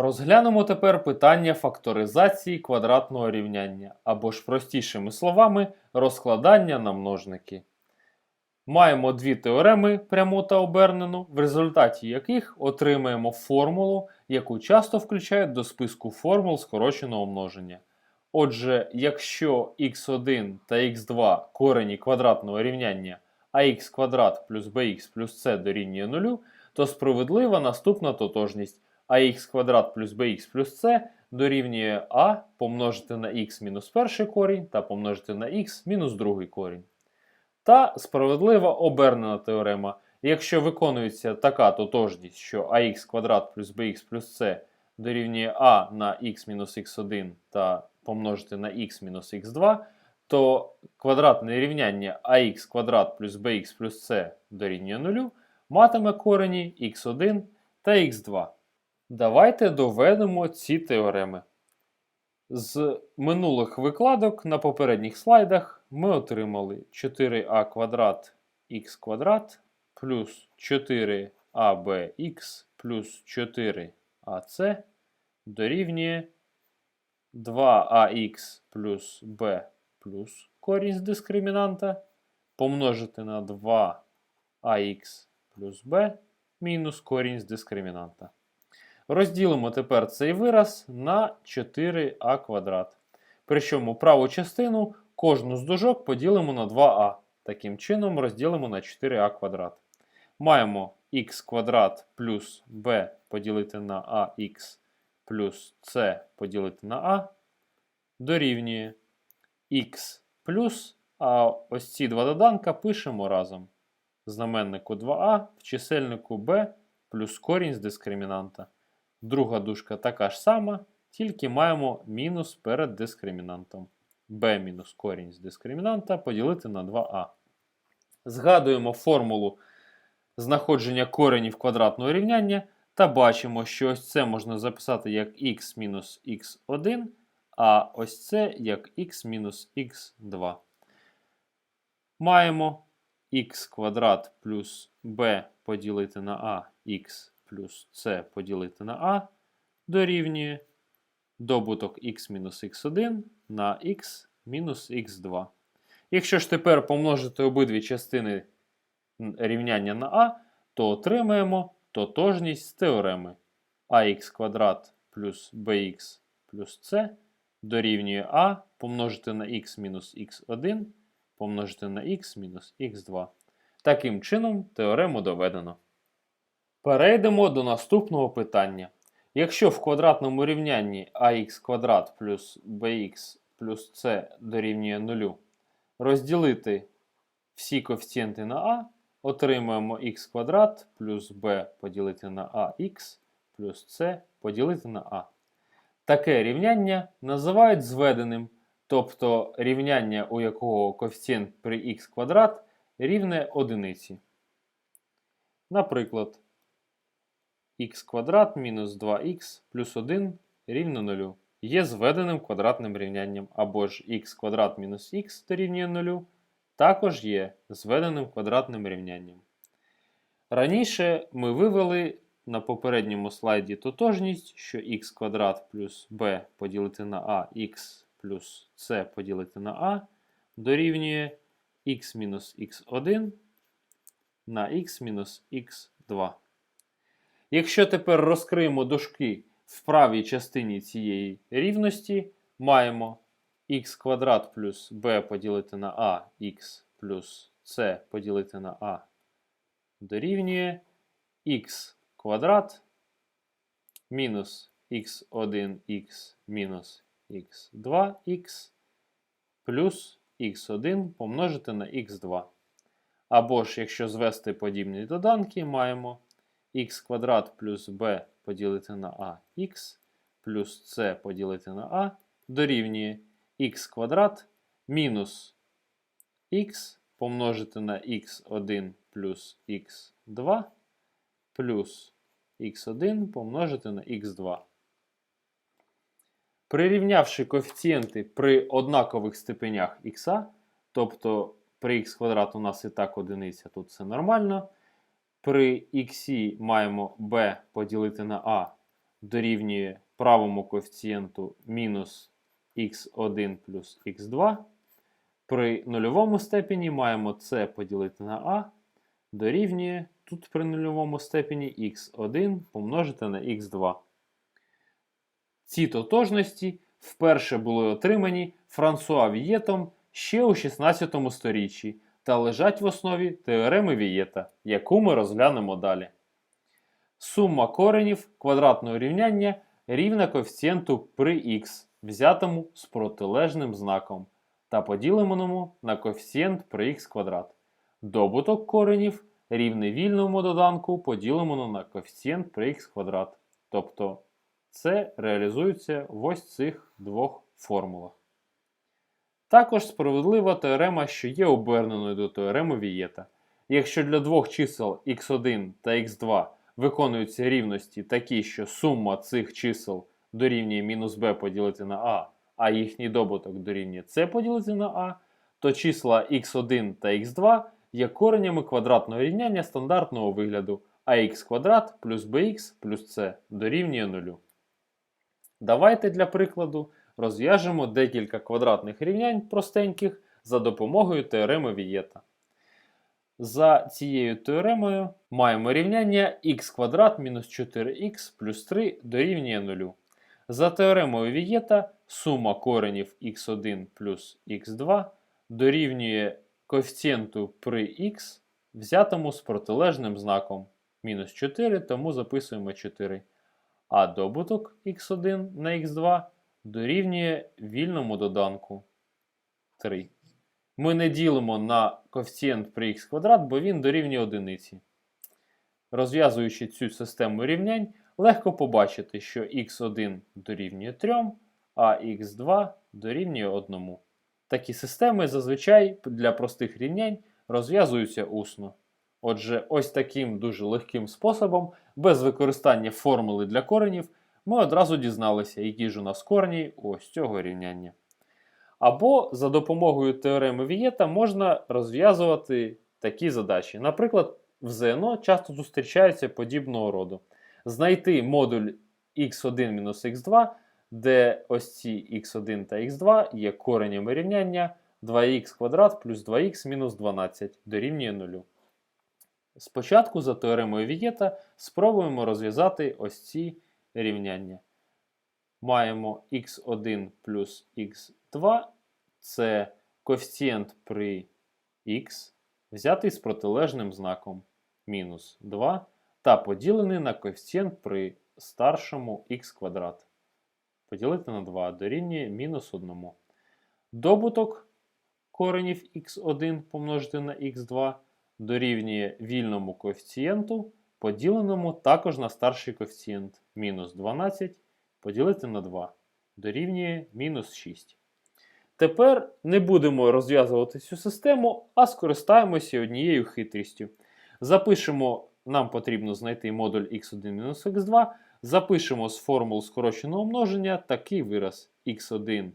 Розглянемо тепер питання факторизації квадратного рівняння, або ж простішими словами, розкладання на множники. Маємо дві теореми пряму та обернену, в результаті яких отримаємо формулу, яку часто включають до списку формул скороченого множення. Отже, якщо х1 та х2 корені квадратного рівняння, а х квадрат плюс bx плюс c дорівнює 0, то справедлива наступна тотожність ах квадрат плюс bx плюс c дорівнює а помножити на х мінус перший корінь та помножити на х мінус другий корінь. Та справедлива обернена теорема. Якщо виконується така тотожність, що ах квадрат плюс bx плюс c дорівнює а на х мінус х1 та помножити на х мінус х2, то квадратне рівняння ах квадрат плюс bx плюс c дорівнює 0 матиме корені х1 та х2. Давайте доведемо ці теореми. З минулих викладок на попередніх слайдах ми отримали 4а квадрат х квадрат плюс 4абх плюс 4ac дорівнює 2ах плюс b плюс корінь з дискримінанта помножити на 2ах плюс b мінус корінь з дискримінанта. Розділимо тепер цей вираз на 4а квадрат. Причому праву частину кожну з дужок поділимо на 2а. Таким чином розділимо на 4а квадрат. Маємо х квадрат плюс b поділити на ах плюс c поділити на а дорівнює х плюс, а ось ці два доданка пишемо разом. Знаменнику 2а, в чисельнику b плюс корінь з дискримінанта. Друга дужка така ж сама, тільки маємо мінус перед дискримінантом. b мінус корінь з дискримінанта поділити на 2а. Згадуємо формулу знаходження коренів квадратного рівняння та бачимо, що ось це можна записати як х мінус х1, а ось це як х мінус х2. Маємо х квадрат плюс b поділити на а, х плюс c поділити на а дорівнює добуток х мінус х1 на х мінус х2. Якщо ж тепер помножити обидві частини рівняння на а, то отримаємо тотожність з теореми ах квадрат плюс bx плюс c дорівнює а помножити на х мінус х1 помножити на х мінус х2. Таким чином теорему доведено. Перейдемо до наступного питання. Якщо в квадратному рівнянні ax квадрат плюс bx плюс c дорівнює 0, розділити всі коефіцієнти на а, отримаємо х квадрат плюс b поділити на ax плюс c поділити на а. Таке рівняння називають зведеним, тобто рівняння, у якого коефіцієнт при х квадрат рівне одиниці. Наприклад, х квадрат мінус 2х плюс 1 рівно 0 є зведеним квадратним рівнянням, або ж х квадрат мінус х дорівнює 0 також є зведеним квадратним рівнянням. Раніше ми вивели на попередньому слайді тотожність, що х квадрат плюс b поділити на а, х плюс c поділити на а дорівнює х мінус х1 на х мінус х2. Якщо тепер розкриємо дужки в правій частині цієї рівності, маємо х квадрат плюс b поділити на а, х плюс c поділити на а дорівнює х квадрат мінус х1х мінус х2х плюс х1 помножити на х2. Або ж, якщо звести подібні доданки, маємо х квадрат плюс b поділити на ах плюс c поділити на а дорівнює х квадрат мінус х помножити на х1 плюс х2 плюс х1 помножити на х2. Прирівнявши коефіцієнти при однакових степенях х, тобто при х квадрат у нас і так одиниця, тут все нормально. При х маємо b поділити на а дорівнює правому коефіцієнту мінус х1 плюс х2. При нульовому степені маємо це поділити на а, дорівнює тут при нульовому степені х1 помножити на х2. Ці тотожності вперше були отримані Франсуа Вієтом ще у 16 сторіччі та лежать в основі теореми Вієта, яку ми розглянемо далі. Сума коренів квадратного рівняння рівна коефіцієнту при х, взятому з протилежним знаком, та поділеному на коефіцієнт при х квадрат. Добуток коренів рівний вільному доданку, поділеному на коефіцієнт при х квадрат. Тобто це реалізується в ось цих двох формулах. Також справедлива теорема, що є оберненою до теореми Вієта. Якщо для двох чисел x1 та x2 виконуються рівності такі, що сума цих чисел дорівнює мінус b поділити на a, а їхній добуток дорівнює c поділити на a, то числа x1 та x2 є коренями квадратного рівняння стандартного вигляду, а x квадрат плюс bx плюс c дорівнює 0. Давайте для прикладу розв'яжемо декілька квадратних рівнянь простеньких за допомогою теореми Вієта. За цією теоремою маємо рівняння х квадрат мінус 4х плюс 3 дорівнює 0. За теоремою Вієта сума коренів х1 плюс х2 дорівнює коефіцієнту при х, взятому з протилежним знаком мінус 4, тому записуємо 4. А добуток х1 на х2 дорівнює вільному доданку 3. Ми не ділимо на коефіцієнт при х квадрат, бо він дорівнює одиниці. Розв'язуючи цю систему рівнянь, легко побачити, що х1 дорівнює 3, а х2 дорівнює 1. Такі системи зазвичай для простих рівнянь розв'язуються усно. Отже, ось таким дуже легким способом, без використання формули для коренів, ми одразу дізналися, які ж у нас корені ось цього рівняння. Або за допомогою теореми Вієта можна розв'язувати такі задачі. Наприклад, в ЗНО часто зустрічаються подібного роду. Знайти модуль x1-x2, де ось ці x1 та x2 є коренями рівняння 2х квадрат плюс 2х мінус 12 дорівнює 0. Спочатку за теоремою Вієта спробуємо розв'язати ось ці рівняння. Маємо x1 плюс x2 це коефіцієнт при х, взятий з протилежним знаком мінус 2, та поділений на коефіцієнт при старшому х квадрат. Поділити на 2 дорівнює мінус 1. Добуток коренів х1 помножити на х2 дорівнює вільному коефіцієнту, поділеному також на старший коефіцієнт мінус 12 поділити на 2 дорівнює мінус 6. Тепер не будемо розв'язувати цю систему, а скористаємося однією хитрістю. Запишемо, нам потрібно знайти модуль x1-x2. Запишемо з формул скороченого множення такий вираз x1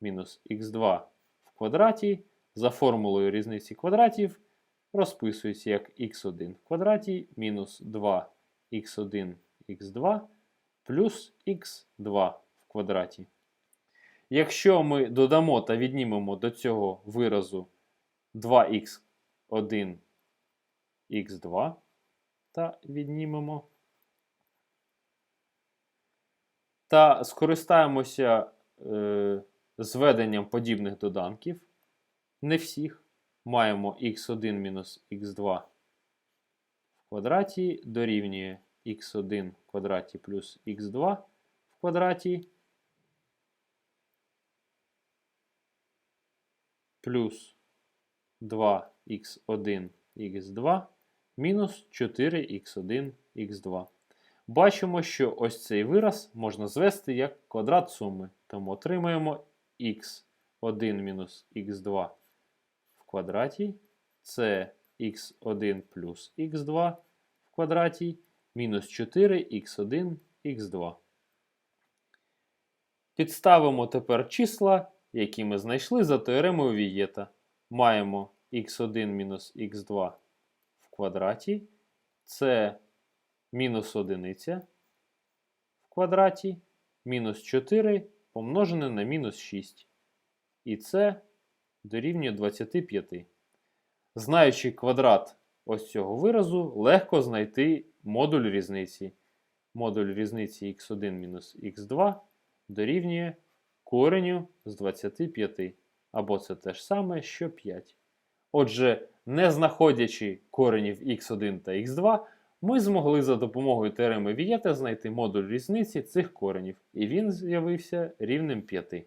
мінус x2 в квадраті. За формулою різниці квадратів розписується як x1 в квадраті мінус 2x1 x2 плюс х2 в квадраті. Якщо ми додамо та віднімемо до цього виразу 2х1 х2 та віднімемо, та скористаємося е, зведенням подібних доданків, не всіх, маємо x1 мінус х2 в квадраті дорівнює x1 в квадраті плюс х2 в квадраті плюс 2х1 х2 мінус 4х1 х2. Бачимо, що ось цей вираз можна звести як квадрат суми. Тому отримаємо х1 мінус х2 в квадраті. Це х1 плюс х2 в квадраті мінус 4х1 х2. Підставимо тепер числа, які ми знайшли за теоремою Вієта. Маємо х1 мінус х2 в квадраті. Це мінус одиниця в квадраті мінус 4 помножене на мінус 6. І це дорівнює 25. Знаючи квадрат ось цього виразу, легко знайти модуль різниці. Модуль різниці x1 мінус x2 дорівнює кореню з 25. Або це те ж саме, що 5. Отже, не знаходячи коренів x1 та x2, ми змогли за допомогою теореми Вієта знайти модуль різниці цих коренів, і він з'явився рівнем 5.